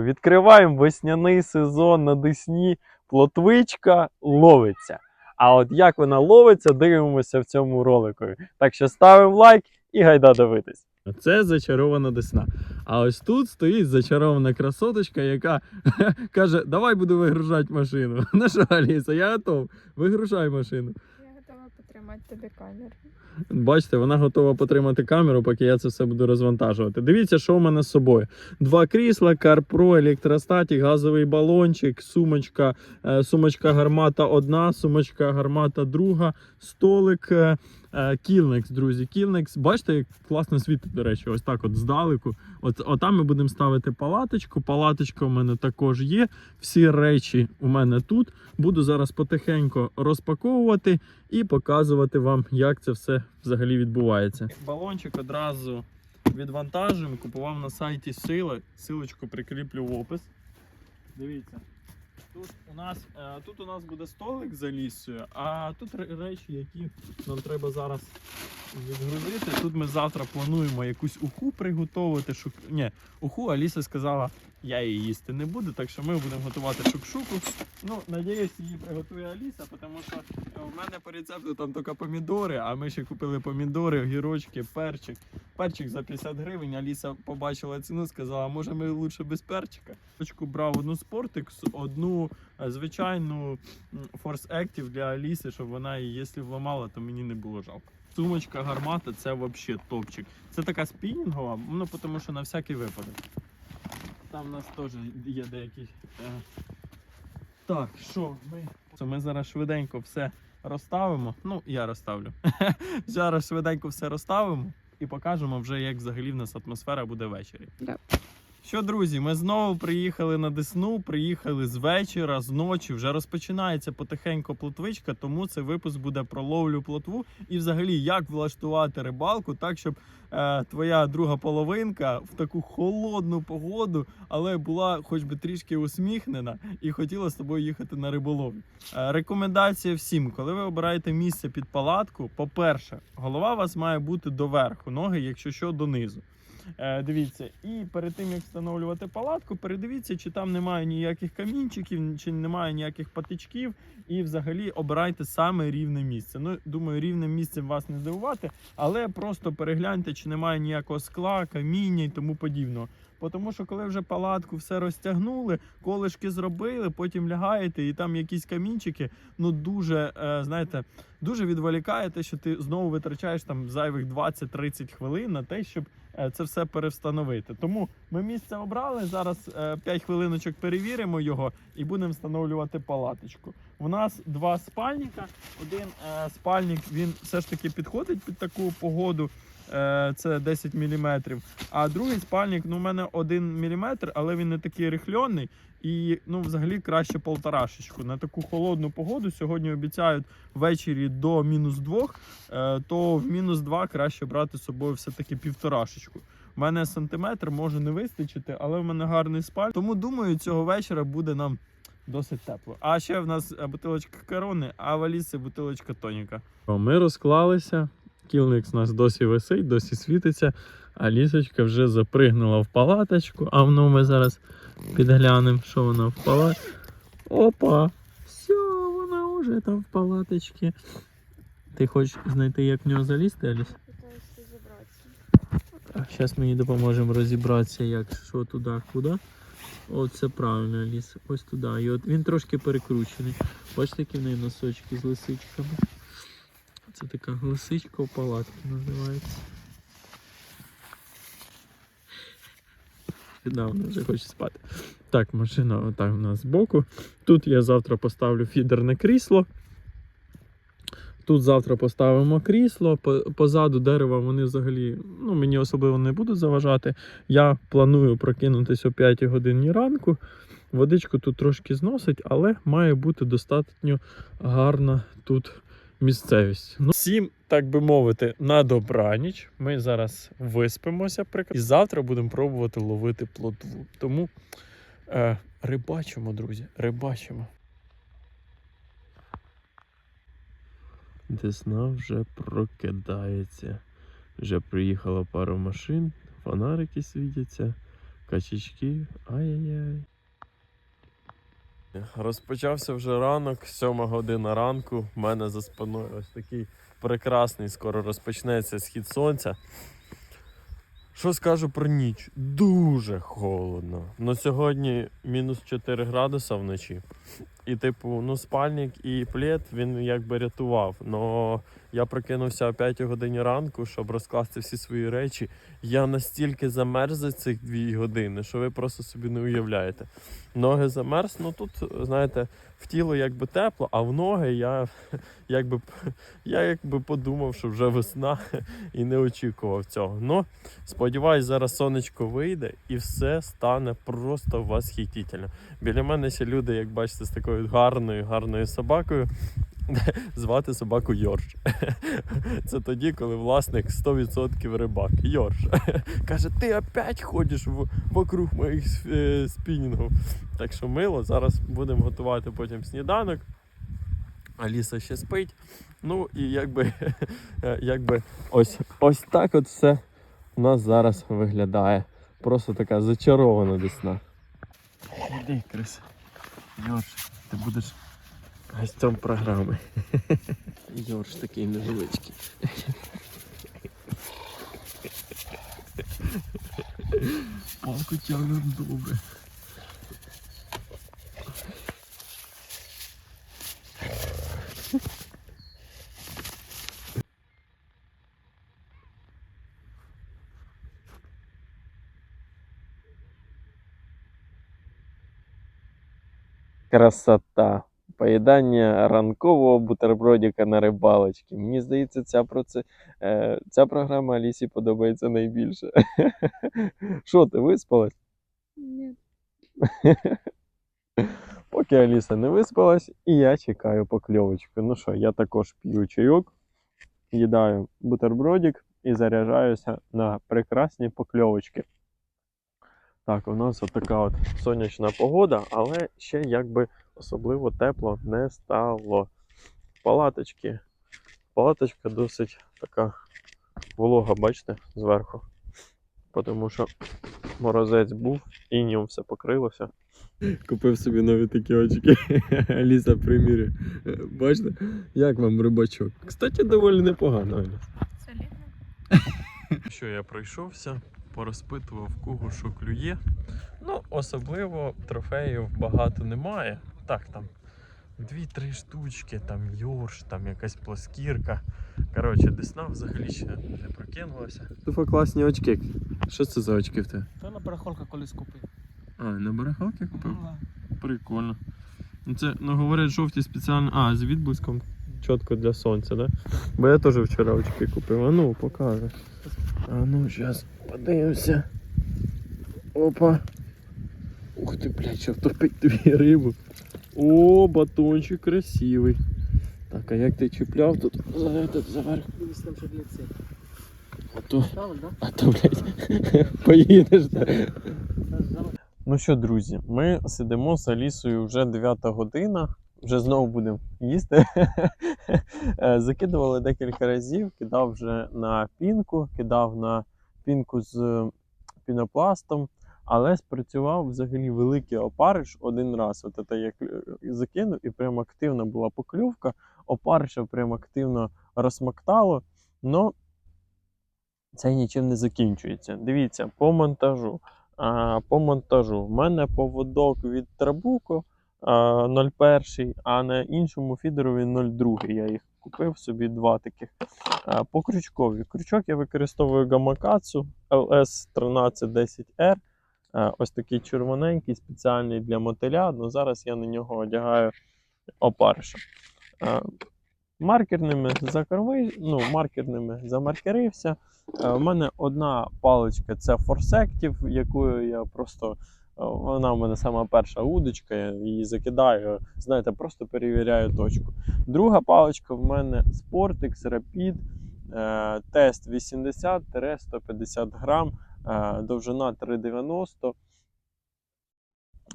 Відкриваємо весняний сезон на Десні. Плотвичка ловиться. А от як вона ловиться, дивимося в цьому ролику. Так що ставимо лайк і гайда дивитись. Це зачарована десна. А ось тут стоїть зачарована красоточка, яка каже: Давай буду вигружати машину. Ну що, Аліса, я готов. Вигружай машину. Я готова потримати тобі камеру. Бачите, вона готова потримати камеру, поки я це все буду розвантажувати. Дивіться, що в мене з собою: два крісла, CarPro, електростатік, газовий балончик, сумочка, е, сумочка гармата одна, сумочка гармата друга, столик. е, е, Кілнекс, друзі, Кілнекс. Бачите, як класно світить, до речі, ось так от здалеку. От, отам ми будемо ставити палаточку. Палаточка у мене також є. Всі речі у мене тут. Буду зараз потихеньку розпаковувати і показувати вам, як це все взагалі відбувається. Балончик одразу відвантажуємо. Купував на сайті Сила. Силочку прикріплю в опис. Дивіться. Тут у нас е, тут у нас буде столик за лісою, а тут речі, які нам треба зараз відгрузити. Тут ми завтра плануємо якусь уху приготувати. Шук... Ні, уху Аліса сказала, я її їсти не буду, так що ми будемо готувати шукшуку. Ну, надіюсь, її приготує Аліса, тому що е, в мене по рецепту там тільки помідори, а ми ще купили помідори, огірочки, перчик. Перчик за 50 гривень. Аліса побачила ціну, сказала, може ми лучше без перчика. Точку брав одну спортикс, одну е, звичайну Force Active для Аліси, щоб вона її, якщо вламала, то мені не було жалко. Сумочка гармата це взагалі топчик. Це така спінінгова, ну тому що на всякий випадок. Там у нас теж є деякі. е, Так, що ми. Ми зараз швиденько все розставимо. Ну, я розставлю. Зараз швиденько все розставимо і покажемо вже, як взагалі в нас атмосфера буде ввечері. Що, друзі, ми знову приїхали на Десну, приїхали з вечора, з ночі. Вже розпочинається потихеньку плотвичка, тому цей випуск буде про ловлю плотву і взагалі як влаштувати рибалку так, щоб е, твоя друга половинка в таку холодну погоду, але була хоч би трішки усміхнена і хотіла з тобою їхати на риболовлю. Е, рекомендація всім, коли ви обираєте місце під палатку, по-перше, голова у вас має бути доверху, ноги, якщо що, донизу. Е, дивіться, і перед тим як встановлювати палатку, передивіться, чи там немає ніяких камінчиків, чи немає ніяких патичків, і взагалі обирайте саме рівне місце. Ну, думаю, рівним місцем вас не здивувати, але просто перегляньте, чи немає ніякого скла, каміння і тому подібного. Тому що коли вже палатку все розтягнули, колишки зробили, потім лягаєте, і там якісь камінчики, ну дуже, е, знаєте, дуже відволікає те, що ти знову витрачаєш там зайвих 20-30 хвилин на те, щоб це все перевстановити. Тому ми місце обрали. Зараз е, 5 хвилиночок перевіримо його і будемо встановлювати палаточку. У нас два спальника. Один е, спальник він все ж таки підходить під таку погоду. Е, Це 10 мм. А другий спальник, ну, у мене 1 мм, але він не такий рихльоний. І ну, взагалі краще полторашечку. На таку холодну погоду сьогодні обіцяють ввечері до мінус 2, е, то в мінус 2 краще брати з собою все-таки півторашечку. У мене сантиметр може не вистачити, але в мене гарний спаль. Тому думаю, цього вечора буде нам досить тепло. А ще в нас бутилочка корони, а в Аліси бутилочка тоніка. Ми розклалися. Кілникс у нас досі висить, досі світиться. А лісочка вже запригнула в палаточку. А ну ми зараз підглянемо, що вона в палаті. Опа! Все, вона вже там в палаточці. Ти хочеш знайти, як в нього залізти, Аліс? Зараз їй допоможемо розібратися, як що туди, куди. От це правильно, Аліс. Ось туди. І от він трошки перекручений. Бачите, які в неї носочки з лисичками. Це така лисичка у палатці називається. Да, вже хоче спати. Так, машина отак у нас збоку. Тут я завтра поставлю фідерне крісло. Тут завтра поставимо крісло. Позаду дерева вони взагалі ну, мені особливо не будуть заважати. Я планую прокинутися о 5 годині ранку. Водичку тут трошки зносить, але має бути достатньо гарна тут місцевість. Ну, всім, так би мовити, на добраніч. Ми зараз виспимося. І завтра будемо пробувати ловити плотву. Тому е, рибачимо, друзі, рибачимо. Десна вже прокидається. Вже приїхала пара машин, фонарики світяться. Качечки. Ай-яй-яй. Розпочався вже ранок, сьома година ранку. У мене за спиною ось такий прекрасний, скоро розпочнеться схід сонця. Що скажу про ніч? Дуже холодно. Ну сьогодні мінус 4 градуса вночі. І, типу, ну, спальник і плед він якби рятував. Но я прокинувся о 5 годині ранку, щоб розкласти всі свої речі. Я настільки замерз за цих 2 години, що ви просто собі не уявляєте. Ноги замерз, ну тут, знаєте, в тіло якби тепло, а в ноги я якби, я якби подумав, що вже весна і не очікував цього. Ну, сподіваюсь, зараз сонечко вийде і все стане просто восхитительно. Біля мене ще люди, як бачите, з такою гарною, гарною собакою. Звати собаку Йорш. Це тоді, коли власник 100% рибак. Йорш. Каже, ти опять ходиш в, вокруг моїх е, спінінгів. Так що мило, зараз будемо готувати потім сніданок. Аліса ще спить. Ну і якби, якби ось, ось так от все у нас зараз виглядає. Просто така зачарована десна. Йорш, ти будеш гостем програми. Йорш такий невеличкий. Палку тягнем добре. Красота. Поїдання ранкового бутербродика на рибалочці. Мені здається, ця, проце... е, ця програма Алісі подобається найбільше. Що, ти виспалась? Ні. Поки Аліса не виспалась, і я чекаю покльовочку. Ну що, я також п'ю чайок, їдаю бутербродик і заряджаюся на прекрасні покльовочки. Так, у нас от така от сонячна погода, але ще якби особливо тепло не стало. Палаточки. Палаточка досить така волога, бачите, зверху. Тому що морозець був, ініум все покрилося. Купив собі нові такі очки. Аліса примірює. Бачите, як вам рибачок? Кстати, доволі непогано. Солідно. Що я пройшовся, порозпитував кого що клює. Ну, особливо трофеїв багато немає. Так, там дві-три штучки, там йорш, там якась плоскірка. Коротше, десна взагалі ще не прокинулася. Туфа класні очки. Що це за очки в тебе? То на барахолка колись купив. А, на барахалки купив? Ну, да. Прикольно. Ну це, ну говорять, жовті спеціально. А, з відблиском чітко для сонця, да? Бо я теж вчора очки купив. А ну, покажи. А ну, зараз подивимося. Опа. Ух ти, блядь, що втопить тобі рибу. О, батончик красивий. Так, а як ти чіпляв тут? Зараз тут заверх. А то, а то, блядь, поїдеш. Да? Ну що, друзі, ми сидимо з Алісою вже 9 година. Вже знову будемо їсти. Е, Закидували декілька разів, кидав вже на пінку, кидав на пінку з пінопластом, але спрацював взагалі великий опариш один раз. От це е, закинув, і прям активна була покльовка. Опариша прям активно розсмактало. Но це нічим не закінчується. Дивіться, по монтажу. А, по монтажу. У мене поводок від Трабуко а, 01, а на іншому фідерові 02. Я їх купив собі два таких. А, по крючкові. Крючок я використовую Гамакацу LS1310R. Ось такий червоненький, спеціальний для мотиля. Ну, зараз я на нього одягаю опариша. Маркерними закормив, ну, маркерними замаркерився. У мене одна паличка це форсектів, якою я просто. Вона в мене сама перша удочка, я її закидаю, знаєте, просто перевіряю точку. Друга паличка в мене Sportex Rapid, е, тест 80-150 грам, е, довжина 3,90.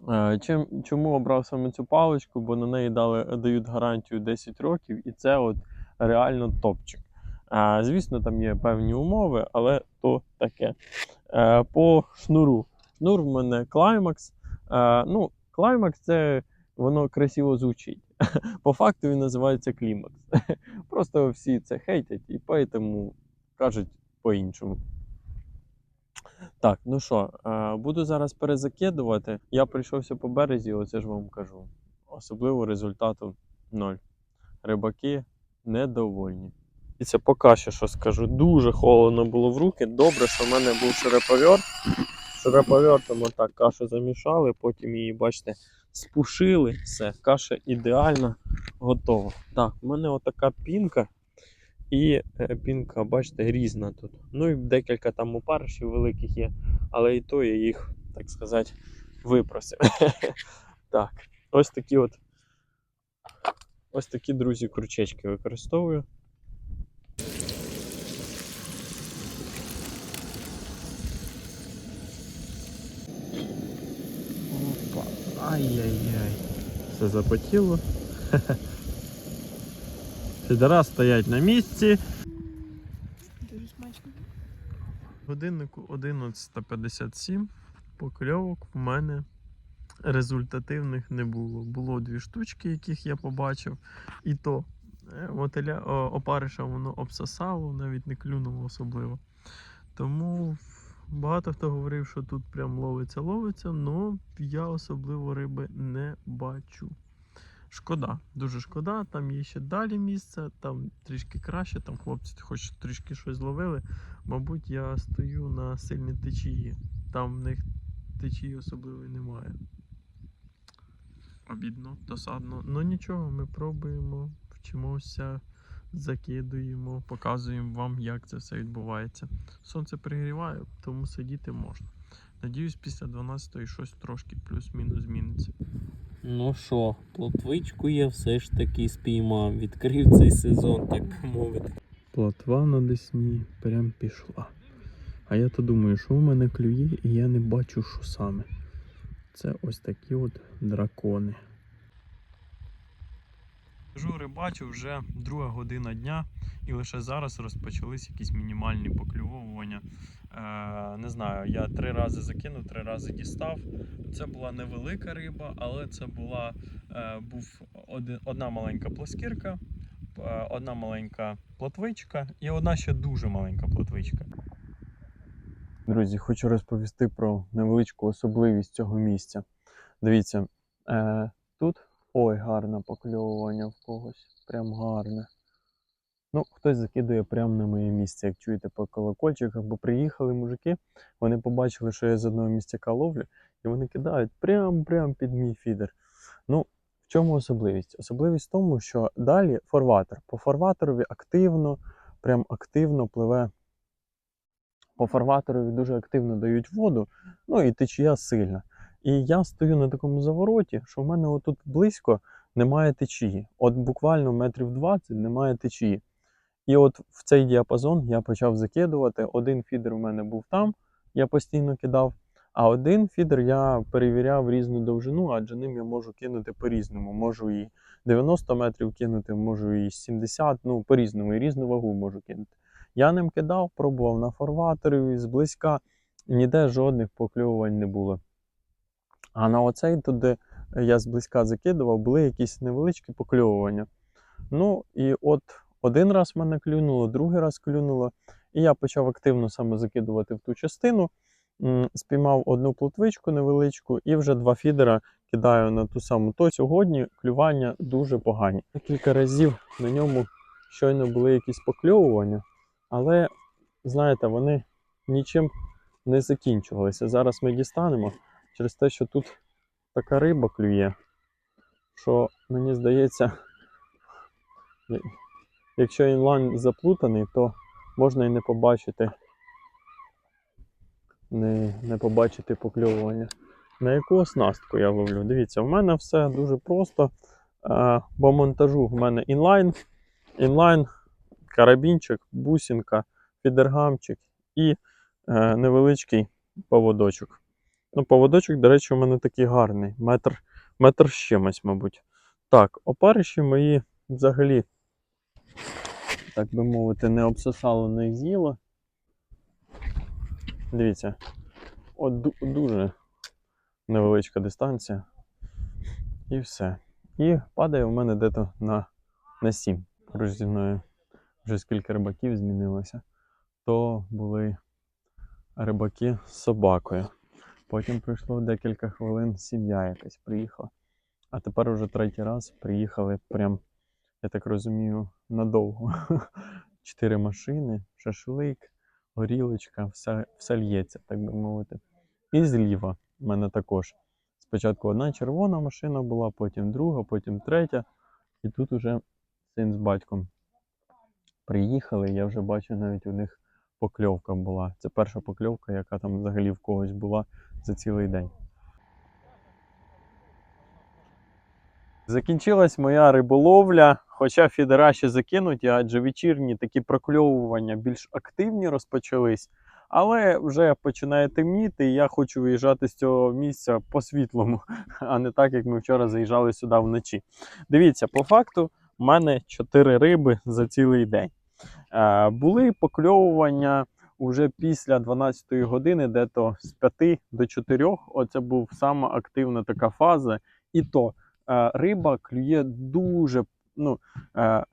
Е, Чим, чому обрав саме цю паличку? Бо на неї дали, дають гарантію 10 років, і це от реально топчик. Звісно, там є певні умови, але то таке. По шнуру. Шнур в мене клаймакс. Е, ну, клаймакс це воно красиво звучить. По факту він називається клімакс. Просто всі це хейтять і поэтому кажуть по-іншому. Так, ну що, е, буду зараз перезакидувати. Я прийшовся по березі, оце ж вам кажу. Особливо результату ноль. Рибаки недовольні. І це поки що що скажу. Дуже холодно було в руки. Добре, що в мене був широповерт. Широповертом отак кашу замішали, потім її, бачите, спушили. Все, каша ідеально готова. Так, в мене отака пінка. І е, пінка, бачите, різна тут. Ну і декілька там опаришів великих є, але і то я їх, так сказати, випросив. так, ось такі от. Ось такі, друзі, крючечки використовую. Ай-яй-яй. Все запотіло. Фідера стоять на місці. Дуже смачно. Годиннику 11.57 покльовок в мене результативних не було. Було дві штучки, яких я побачив, і то е, мотиля, опариша воно обсосало, навіть не клюнуло особливо. Тому багато хто говорив, що тут прям ловиться, ловиться, але я особливо риби не бачу. Шкода, дуже шкода. Там є ще далі місце, там трішки краще, там хлопці хоч трішки щось зловили. Мабуть, я стою на сильній течії. Там в них течії особливої немає. Обідно, досадно. Ну нічого, ми пробуємо, вчимося, закидуємо, показуємо вам, як це все відбувається. Сонце пригріває, тому сидіти можна. Надіюсь, після 12-ї щось трошки плюс-мінус зміниться. Ну що, плотвичку я все ж таки спіймав. Відкрив цей сезон, так би мовити. Плотва на Десні прям пішла. А я то думаю, що у мене клює, і я не бачу, що саме. Це ось такі от дракони. Кажу, рибачу вже друга година дня, і лише зараз розпочались якісь мінімальні поклювування. Е, не знаю, я три рази закинув, три рази дістав. Це була невелика риба, але це була е, був один, одна маленька плоскірка, е, одна маленька плотвичка і одна ще дуже маленька плотвичка. Друзі, хочу розповісти про невеличку особливість цього місця. Дивіться, е, ой, гарне покльовування в когось. Прям гарне. Ну, хтось закидує прямо на моє місце, як чуєте по колокольчиках, бо приїхали мужики, вони побачили, що я з одного місцяка ловлю, і вони кидають прямо-прямо під мій фідер. Ну, в чому особливість? Особливість в тому, що далі фарватер. По фарватерові активно, прям активно пливе. По фарватерові дуже активно дають воду, ну і течія сильна. І я стою на такому завороті, що в мене отут близько немає течії. От буквально метрів 20 немає течії. І от в цей діапазон я почав закидувати. Один фідер в мене був там, я постійно кидав. А один фідер я перевіряв різну довжину, адже ним я можу кинути по-різному. Можу і 90 метрів кинути, можу і 70, ну по-різному, і різну вагу можу кинути. Я ним кидав, пробував на фарваторі зблизька, ніде жодних покльовувань не було. А на оцей, тут, де я зблизька закидував, були якісь невеличкі покльовування. Ну і от один раз мене клюнуло, другий раз клюнуло, і я почав активно саме закидувати в ту частину. Спіймав одну плотвичку невеличку і вже два фідера кидаю на ту саму. То сьогодні клювання дуже погані. Кілька разів на ньому щойно були якісь покльовування, але, знаєте, вони нічим не закінчувалися. Зараз ми дістанемо через те, що тут така риба клює, що мені здається, якщо інлайн заплутаний, то можна і не побачити, не, не побачити покльовування. На яку оснастку я ловлю? Дивіться, в мене все дуже просто. По монтажу в мене інлайн, інлайн, карабінчик, бусинка, фідергамчик і е, невеличкий поводочок. Ну, поводочок, до речі, у мене такий гарний. Метр, метр з чимось, мабуть. Так, опариші мої взагалі, так би мовити, не обсосало, не з'їло. Дивіться. от дуже невеличка дистанція. І все. І падає в мене дето на, на 7. Поруч зі мною вже скільки рибаків змінилося. То були рибаки з собакою. Потім пройшло декілька хвилин, сім'я якась приїхала. А тепер уже третій раз приїхали прям, я так розумію, надовго. Чотири машини, шашлик, горілочка, все, все лється, так би мовити. І зліва в мене також. Спочатку одна червона машина була, потім друга, потім третя. І тут уже син з батьком приїхали. Я вже бачу, навіть у них покльовка була. Це перша покльовка, яка там взагалі в когось була за цілий день. Закінчилась моя риболовля, хоча фідера ще закинуті, адже вечірні такі прокльовування більш активні розпочались. Але вже починає темніти, і я хочу виїжджати з цього місця по світлому, а не так, як ми вчора заїжджали сюди вночі. Дивіться, по факту, в мене 4 риби за цілий день. Е, були покльовування уже після 12 години, де-то з 5 до 4. Оце був сама активна така фаза. І то е, риба клює дуже. Ну, е, е,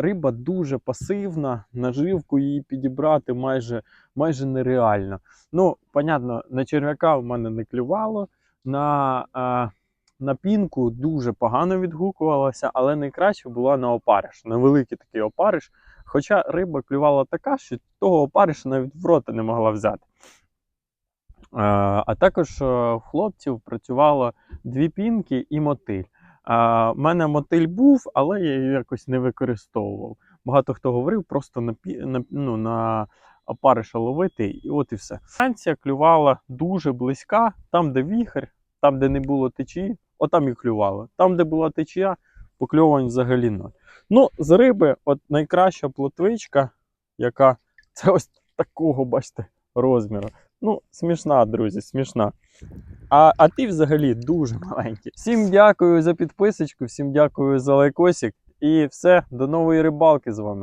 риба дуже пасивна, наживку її підібрати майже, майже нереально. Ну, понятно, на черв'яка в мене не клювало, на, е, на пінку дуже погано відгукувалася, але найкраще була на опариш, на великий такий опариш. Хоча риба клювала така, що того опариша навіть в рота не могла взяти. Е, А також е, в хлопців працювало дві пінки і мотиль. У мене мотиль був, але я її якось не використовував. Багато хто говорив просто на, на, ну, на опариша ловити, і от і все. Станція клювала дуже близька, там, де віхер, там, де не було течії, отам і клювала. Там, де була течія, покльовань взагалі ноль. Ну, з риби, от найкраща плотвичка, яка це ось такого, бачите, розміру. Ну, смішна, друзі, смішна. А, а ти взагалі дуже маленький. Всім дякую за підписочку, всім дякую за лайкосик. І все, до нової рибалки з вами.